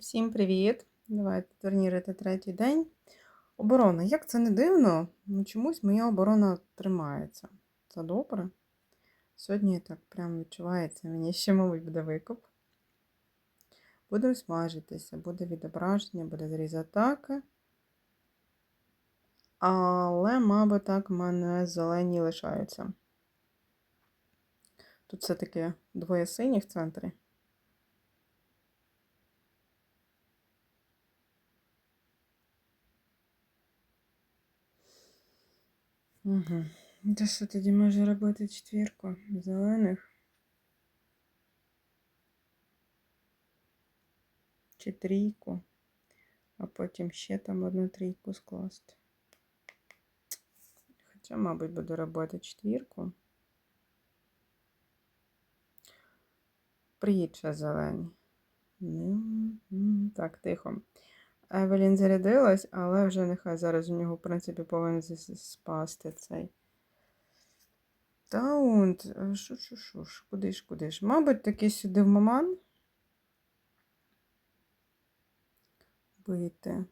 Всім привіт! Давайте турнірити третій день. Оборона. Як це не дивно? Ну, чомусь моя оборона тримається. Це добре. Сьогодні так прям відчувається. Мені ще, мабуть, буде викуп. Буде смажитися, буде відображення, буде зріз атаки. Але, мабуть, так в мене зелені лишаються. Тут все-таки двоє синіх в центрі. Угу. Та що тоді може робити четвірку зелених? Чи трійку, а потім ще там одну трійку скласти. Хоча, мабуть, буду робити четвірку. Приїдь ще зелені. Так, тихо. Евелін зарядилась, але вже нехай зараз у нього, в принципі, повинен спасти цей. Таунт. Що, що, що куди ж, куди ж? Мабуть, таки сюди в маман. Бити.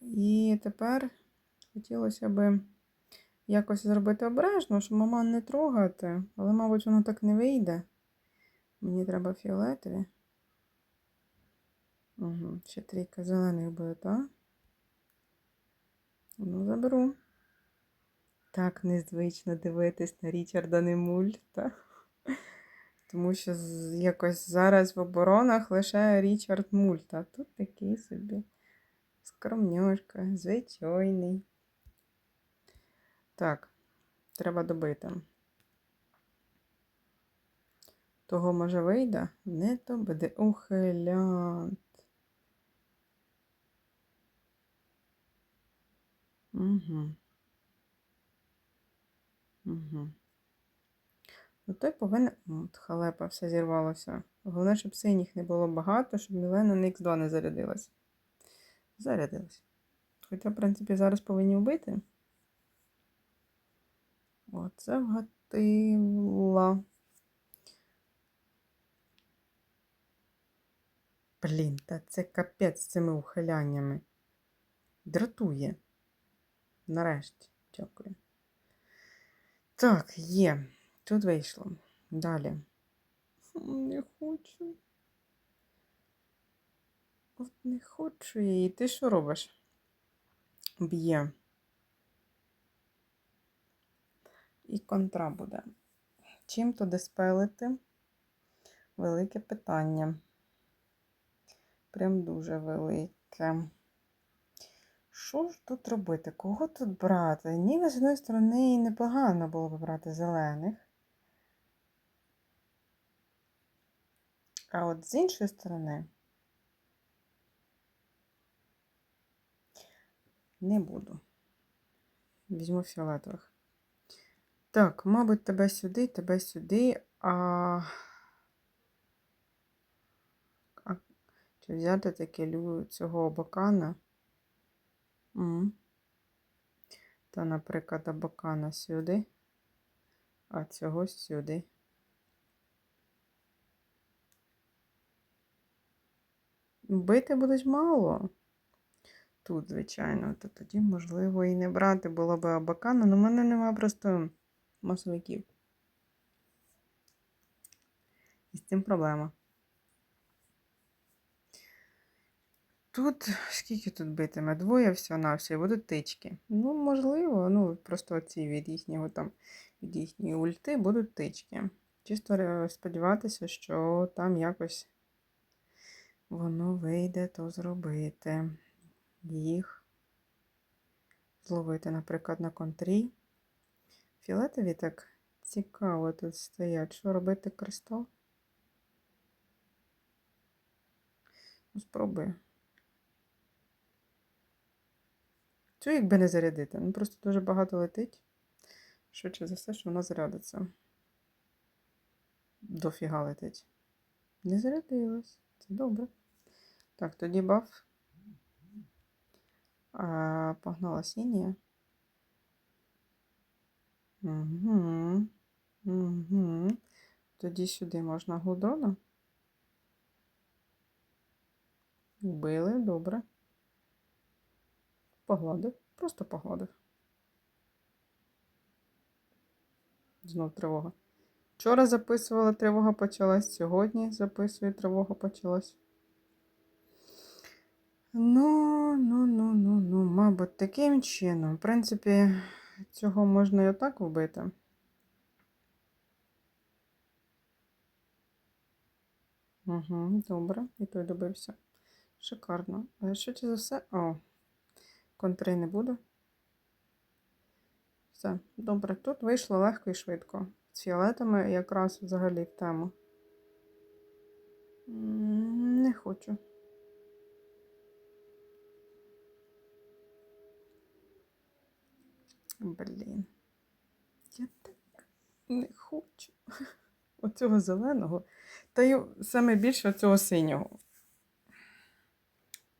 І тепер хотілося би якось зробити обережно, щоб маман не трогати, але, мабуть, воно так не вийде. Мені треба фіолетові. Угу, ще трійка зелених буде, так? Ну, заберу. Так незвично дивитись на Річарда Немульта. Тому що якось зараз в оборонах лише Річард Мульта. Тут такий собі скромнюшка, звичайний. Так, треба добити. Того, може, вийде? Не то буде ухилянт. Угу. Угу. Ну, той повинен. От, халепа, все зірвалося. Головне, щоб синіх не було багато, щоб Мілена на Х2 не зарядилась. Зарядилась. Хоча, в принципі, зараз повинні вбити. Оце вгатила. Блін, та це капець з цими ухиляннями. Дратує. Нарешті, дякую. Так, є. Тут вийшло. Далі. Не хочу. От не хочу її. Ти що робиш? Б'є. І контра буде. Чим туди спелити? Велике питання. Прям дуже велике. Що ж тут робити? Кого тут брати? Ніби з одної сторони непогано було б брати зелених. А от з іншої сторони не буду. Візьму фіолетових. Так, мабуть, тебе сюди, тебе сюди, а. а... Чи взяти таке цього бокана? Та, наприклад, абакана сюди, а цього сюди. Бити будуть мало. Тут, звичайно, то тоді, можливо, і не брати було б абакана, але в мене нема просто масовиків. І з цим проблема. Тут, скільки тут битиме? Двоє всього на все, будуть тички. Ну, можливо, ну, просто оці від їхнього там, від їхньої ульти будуть тички. Чисто сподіватися, що там якось воно вийде то зробити. Їх зловити, наприклад, на контрі. Фіолетові так цікаво тут стоять. Що робити кристал? Ну, спробую. Цю якби не зарядити. Ну просто дуже багато летить. Швидше за все, що воно зарядиться. Дофіга летить. Не зарядилось. Це добре. Так, тоді баф. А, Погнала сінія. Угу. Угу. Тоді сюди можна гудона. Вбили, добре. Погладив, просто погладив. Знов тривога. Вчора записувала, тривога почалась. Сьогодні записую, тривога почалась. Ну, ну, ну, ну, ну, мабуть, таким чином. В принципі, цього можна і отак вбити. Угу, добре, і той добився. Шикарно. Що це за все? О, контри не буде. Все, добре, тут вийшло легко і швидко. З фіолетами якраз взагалі в тему. Не хочу. Блін. Я так не хочу. Оцього зеленого. Та й саме більше оцього синього.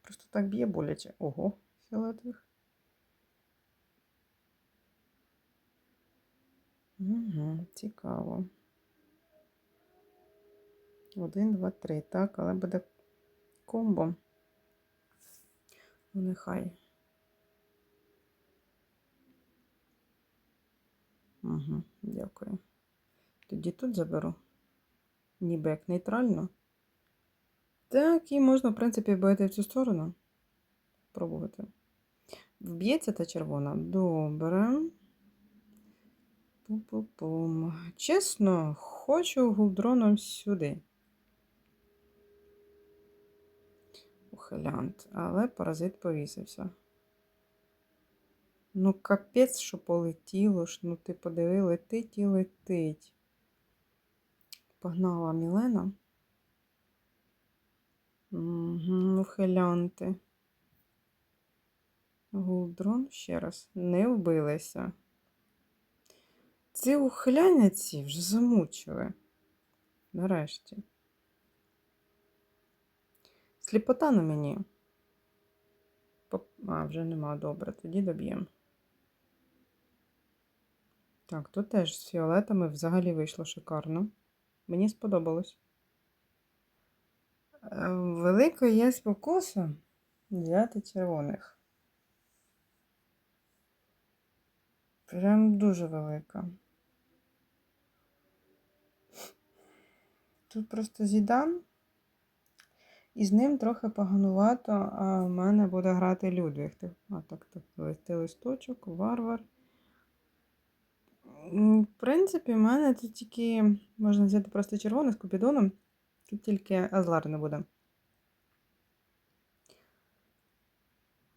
Просто так б'є боляче. Ого, фіолетових. Угу, цікаво. Один, два, три. Так, але буде комбо. Ну, нехай. Угу, дякую. Тоді тут заберу. Ніби як нейтрально. Так, і можна, в принципі, бити в цю сторону. Пробувати. Вб'ється та червона. Добре. Пу-пу-пум. Чесно, хочу гулдроном сюди. Ухилянт, але паразит повісився. Ну, капець, що полетіло ж. Ну, ти подиви, летить і летить. Погнала Мілена. Угу, ухилянти. Гулдрон ще раз. Не вбилися. Ці ухиляниці вже замучили. Нарешті. Сліпота на мені. А, вже нема, добре, тоді доб'ємо. Так, тут теж з фіолетами взагалі вийшло шикарно. Мені сподобалось. Е, Велика є спокуса взяти червоних. Прям дуже велика. Тут просто зідан. І з ним трохи поганувато, а в мене буде грати Людвіг. А, так, так, листочок, варвар. В принципі, в мене тут тільки можна взяти просто червоний з купідоном, тут тільки Азлар не буде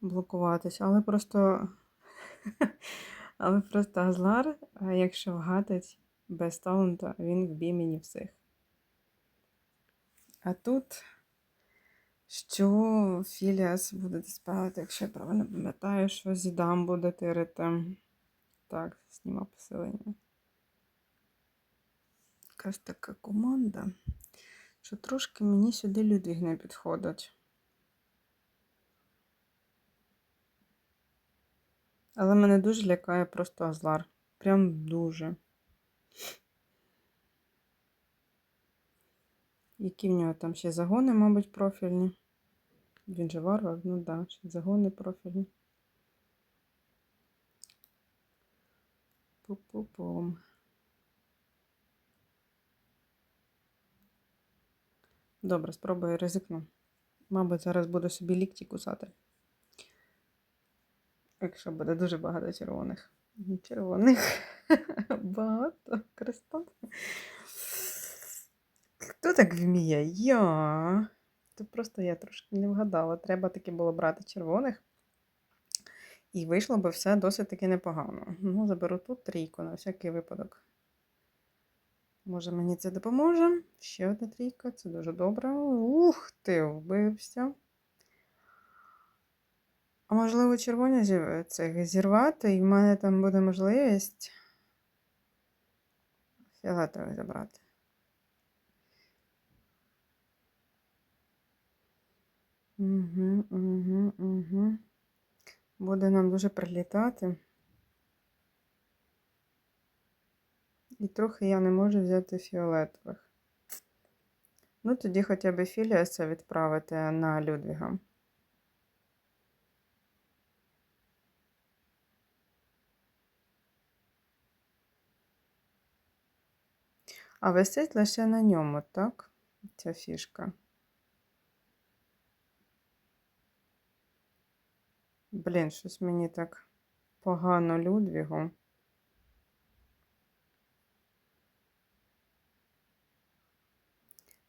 блокуватись, але просто. Але просто Азлар, якщо вгадать без таунта, він вб'є мені всіх. А тут що Філіас буде диспелити, якщо я правильно пам'ятаю, що Зідам буде тирити. Так, зніма посилення. Якась така команда, що трошки мені сюди Людвіг не підходить. Але мене дуже лякає просто Азлар. Прям дуже. Які в нього там ще загони, мабуть, профільні. Він же варвар, ну так, да, ще загони профільні. Пу-пу-пум. Добре, спробую ризикну. Мабуть, зараз буду собі лікті кусати. Якщо буде дуже багато червоних. Червоних. Багато кристал. Хто так вміє? Я. Це просто я трошки не вгадала. Треба таки було брати червоних. І вийшло би все досить таки непогано. Ну, заберу тут трійку на всякий випадок. Може, мені це допоможе? Ще одна трійка, це дуже добре. Ух ти, вбився. А можливо, червоні цих зірвати, і в мене там буде можливість фіолетових забрати. Угу, угу, угу. Буде нам дуже прилітати. І трохи я не можу взяти фіолетових. Ну, тоді хоча б Філіаса відправити на Людвіга. А висить лише на ньому, так? Ця фішка. Блін, щось мені так погано Людвігу.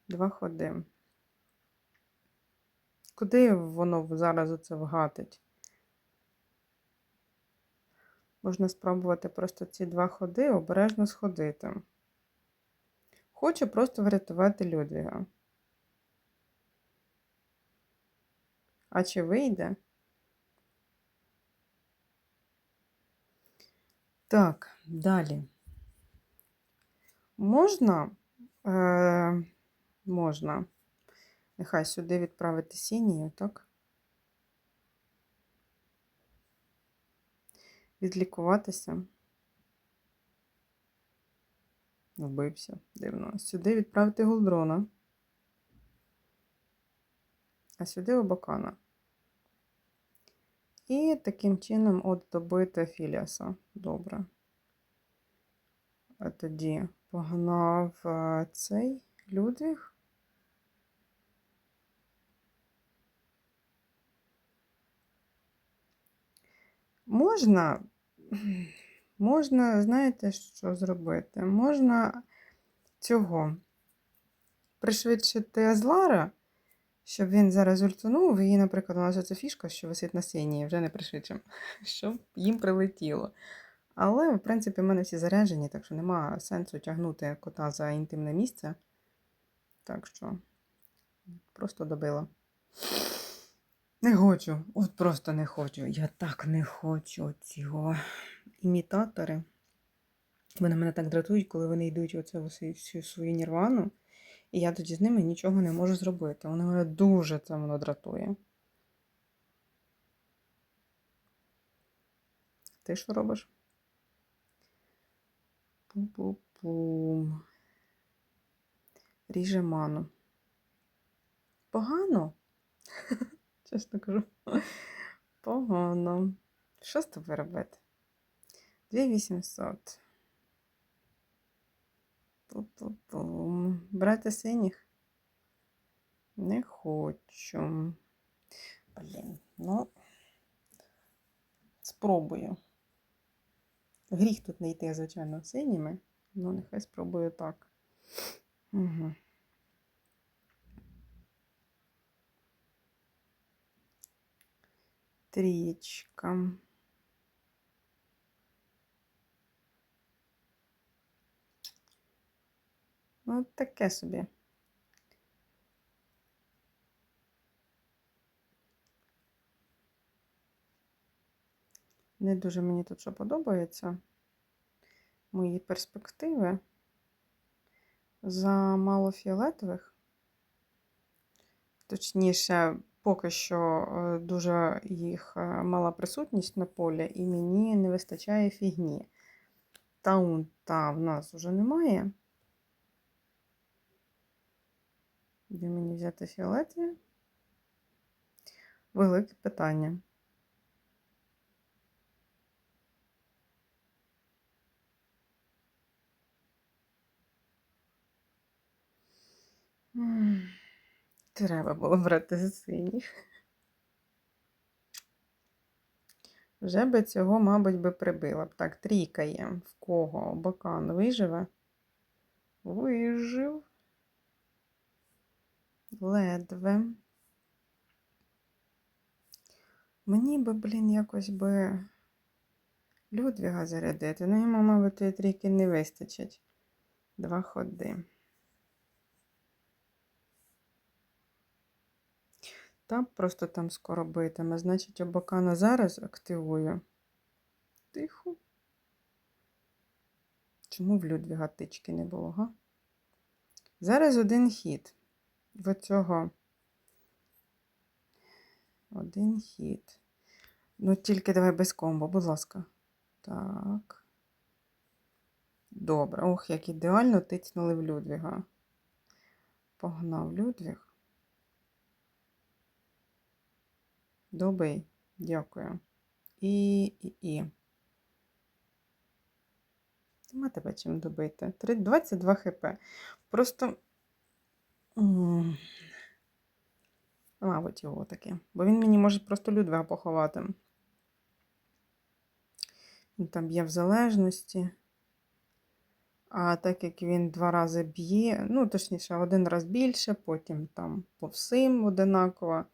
Два ходи. Куди воно зараз оце вгатить? Можна спробувати просто ці два ходи обережно сходити. Хочу просто врятувати Людвіга. А чи вийде? Так, далі. Можна, е, можна, нехай сюди відправити синію, так? Відлікуватися. Вбився, дивно. Сюди відправити голдрона. А сюди обакана. І таким чином от добити Філіаса. Добре. А тоді погнав е, цей Людвіг. Можна, можна, знаєте, що зробити? Можна цього пришвидшити Азлара, щоб він зараз ультанув, і, наприклад, у нас оця фішка, що висить на синій, вже не пришвидшим, щоб їм прилетіло. Але, в принципі, в мене всі заряджені, так що нема сенсу тягнути кота за інтимне місце. Так що просто добила. Не хочу, от просто не хочу. Я так не хочу цього імітатори. Вони мене так дратують, коли вони йдуть оце всю свою нірвану, і я тоді з ними нічого не можу зробити. Вони мене дуже це воно дратує. Ти що робиш? Пум-пум-пум. Ріже ману. Погано? Чесно кажу. Погано. Що з тобою робити? 2800. Пу-пу-пум. Брати синіх? Не хочу. Блін, ну, спробую. Гріх тут не йти, звичайно, синіми, ну нехай спробую так. Угу. Трієчка. Ну, таке собі. Не дуже мені тут що подобається. Мої перспективи за мало фіолетових. Точніше, поки що е, дуже їх е, мала присутність на полі, і мені не вистачає фігні. Таунта в нас вже немає. Де мені взяти фіолетові? Велике питання. Треба було брати синіх. Вже би цього, мабуть, би прибила б. Так, трійка є. В кого? Бакан виживе? Вижив. Ледве. Мені би, блін, якось би Людвіга зарядити. Ну, йому, мабуть, тієї трійки не вистачить. Два ходи. Та просто там скоро битиме. Значить, обакана зараз активую. Тихо. Чому в Людвіга тички не було, га? Зараз один хід. В цього один хід. Ну, тільки давай без комбо, будь ласка. Так. Добре. Ох, як ідеально тицнули в Людвіга. Погнав Людвіг. Добий. Дякую. І, і, і. Нема тебе чим добити. Три- 22 хп. Просто. Мабуть, його таки. Бо він мені може просто Людвига поховати. Він там б'є в залежності. А так як він два рази б'є, ну, точніше, один раз більше, потім там по всім одинаково.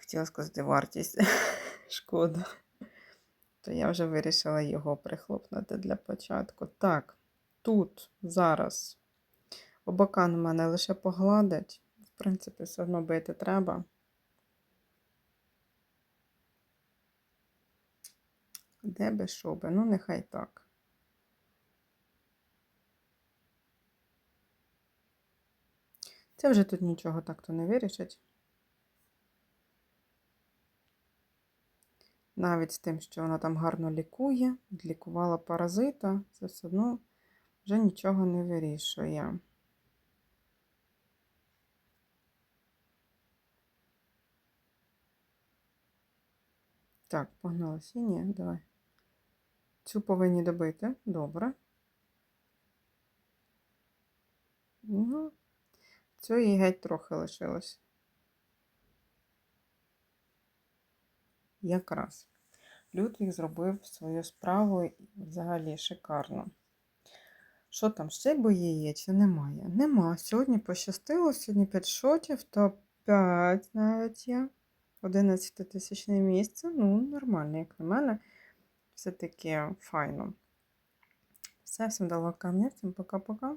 Хотіла сказати вартість. Шкода. То я вже вирішила його прихлопнути для початку. Так, тут зараз обакан у мене лише погладить. В принципі, все одно бити треба. Де би що би? Ну, нехай так. Це вже тут нічого так-то не вирішить. Навіть з тим, що вона там гарно лікує, лікувала паразита, це все одно вже нічого не вирішує. Так, погнала сіні, давай. Цю повинні добити. Добре. Ну, цієї геть трохи лишилось. Якраз. Людвіг зробив свою справу взагалі шикарно. Що там, ще бої є чи немає? Нема. Сьогодні пощастило, сьогодні 5 шотів, то 5 навіть є. 11 тисячне місце. Ну, нормально, як на мене. Все-таки файно. Все, всім дала камня, всім пока-пока.